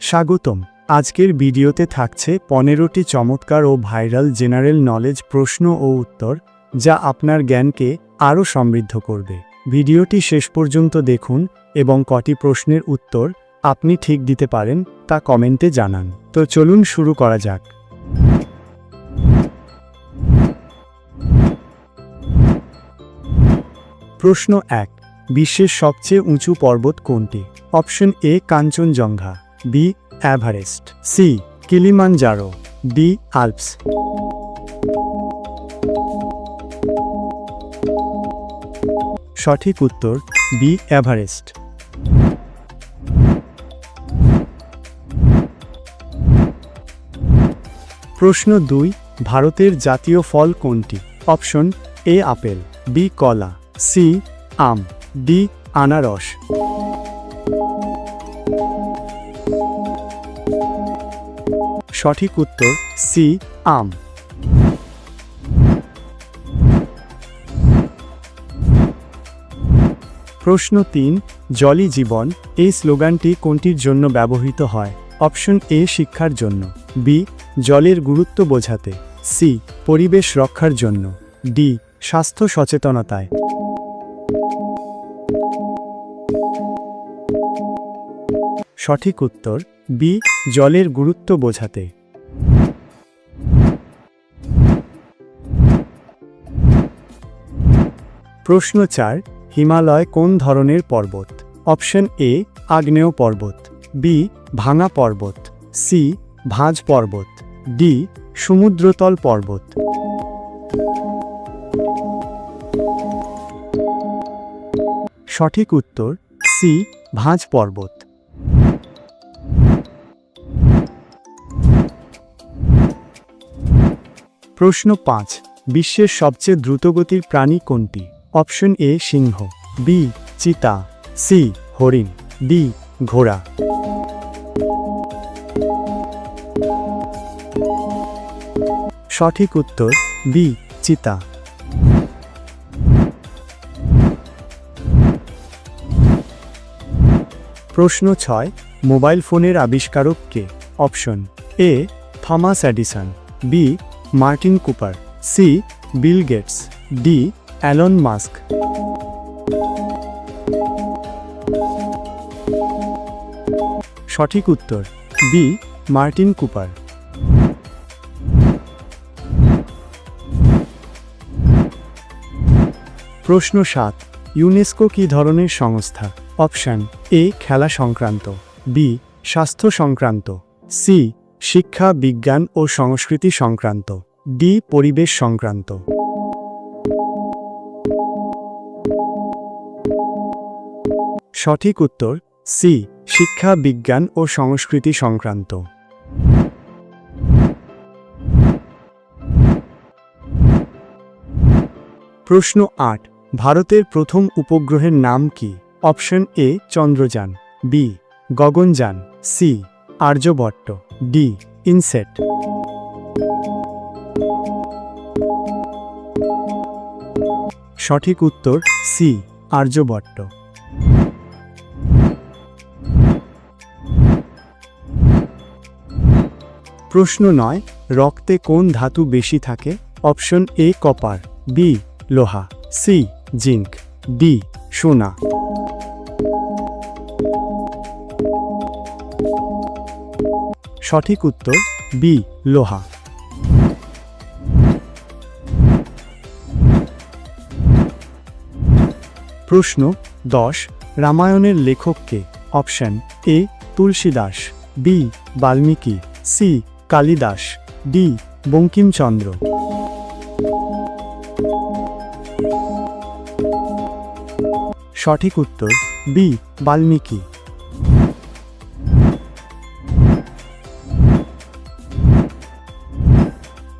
স্বাগতম। আজকের ভিডিওতে থাকছে পনেরোটি চমৎকার ও ভাইরাল জেনারেল নলেজ প্রশ্ন ও উত্তর, যা আপনার জ্ঞানকে আরও সমৃদ্ধ করবে। ভিডিওটি শেষ পর্যন্ত দেখুন এবং কটি প্রশ্নের উত্তর আপনি ঠিক দিতে পারেন তা কমেন্টে জানান। তো চলুন শুরু করা যাক। প্রশ্ন এক, বিশ্বের সবচেয়ে উঁচু পর্বত কোনটি? Option A, Kanchenjunga. B Everest C Kilimanjaro D Alps সঠিক উত্তর বি এভারেস্ট প্রশ্ন দুই, ভারতের জাতীয় ফল কোনটি? অপশন, এ আপেল, বি কলা, সি আম, ডি আনারস। সঠিক উত্তর সি, আম। প্রশ্ন তিন জলই জীবন, এই স্লোগানটি কোনটির জন্য ব্যবহৃত হয়? অপশন এ, শিক্ষার জন্য। বি, জলের গুরুত্ব বোঝাতে। সি, পরিবেশ রক্ষার জন্য। ডি, স্বাস্থ্য সচেতনতায়। সঠিক উত্তর বি, জলের গুরুত্ব বোঝাতে। প্রশ্ন চার, হিমালয় কোন ধরনের পর্বত? অপশন এ, আগ্নেয় পর্বত, বি, ভাঙা পর্বত, সি, ভাঁজ পর্বত, ডি, সমুদ্রতল পর্বত। সঠিক উত্তর সি, ভাঁজ পর্বত। প্রশ্ন পাঁচ, বিশ্বের সবচেয়ে দ্রুতগতির প্রাণী কোনটি? অপশন এ, সিংহ। বি, চিতা। সি, হরিণ। ডি, ঘোড়া। সঠিক উত্তর, বি, চিতা। প্রশ্ন ছয়, মোবাইল ফোনের আবিষ্কারক কে? Option A, Thomas Edison B Martin Cooper, C, Bill Gates, D, Elon Musk. সঠিক উত্তর, বি, মার্টিন কুপার। প্রশ্ন সাত, ইউনেস্কো কি ধরনের সংস্থা? অপশন, এ, খেলা সংক্রান্ত, বি, স্বাস্থ্য সংক্রান্ত, সি শিক্ষা, বিজ্ঞান ও সংস্কৃতি সংক্রান্ত। ডি, পরিবেশ সংক্রান্ত। সঠিক উত্তর, সি, শিক্ষা, বিজ্ঞান ও সংস্কৃতি সংক্রান্ত। প্রশ্ন আট, ভারতের প্রথম উপগ্রহের নাম কি? Option A, Chandrayaan. B, Gaganyaan. C Aryabhata D INSAT. সঠিক উত্তর সি আর্যবট্ট প্রশ্ন নয়, রক্তে কোন ধাতু বেশি থাকে? অপশন এ, কপার, বি, লোহা, সি জিঙ্ক ডি, সোনা। সঠিক উত্তর বি, লোহা। প্রশ্ন দশ, রামায়ণের লেখককে option A, Tulsidas, B, Valmiki, C, Kalidas, D, Bankimchandra. সঠিক উত্তর বি, বাল্মীকি।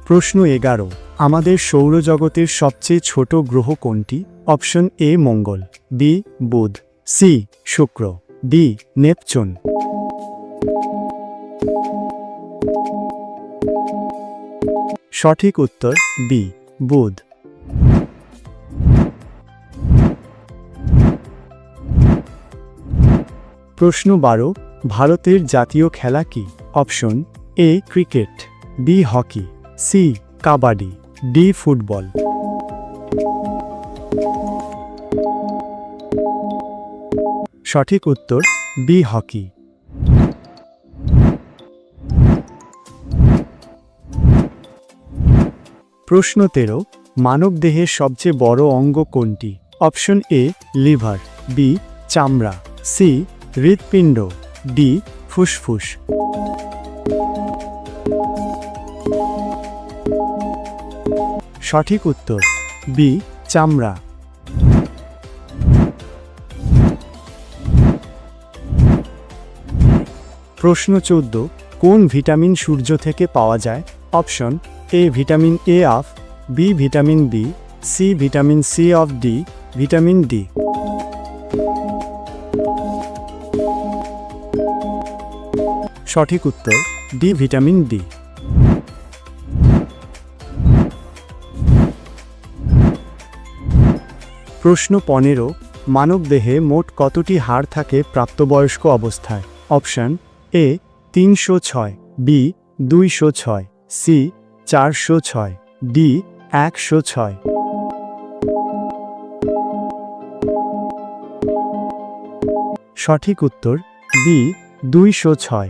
প্রশ্ন এগারো। আমাদের সৌরজগতের সবচেয়ে ছোট গ্রহ কোনটি? Option A, Mangal. B, Budh. C, Shukra. D, Neptune. সঠিক উত্তর, বি, বুধ। প্রশ্ন বারো, ভারতের জাতীয় খেলা কি? Option A, cricket. B, hockey. C, kabaddi, D, football. সঠিক উত্তর, বি, হকি। প্রশ্ন তেরো মানবদেহের সবচেয়ে বড় অঙ্গ কোনটি? অপশন এ, লিভার, বি, চামড়া, সি, হৃৎপিণ্ড, ডি, ফুসফুস। সঠিক উত্তর, বি, চামড়া। প্রশ্ন চোদ্দ, কোন ভিটামিন সূর্য থেকে পাওয়া যায়? Option, A vitamin A of B vitamin B, C vitamin C of D, vitamin D. সঠিক উত্তর, ডি ভিটামিন ডি। প্রশ্ন পনেরো মানবদেহে মোট কতটি হাড় থাকে প্রাপ্তবয়স্ক অবস্থায়? অপশন এ, তিনশো ছয়, বি, দুইশো ছয়, সি, চারশো ছয় ডি একশো ছয়। সঠিক উত্তর, বি, দুইশো ছয়।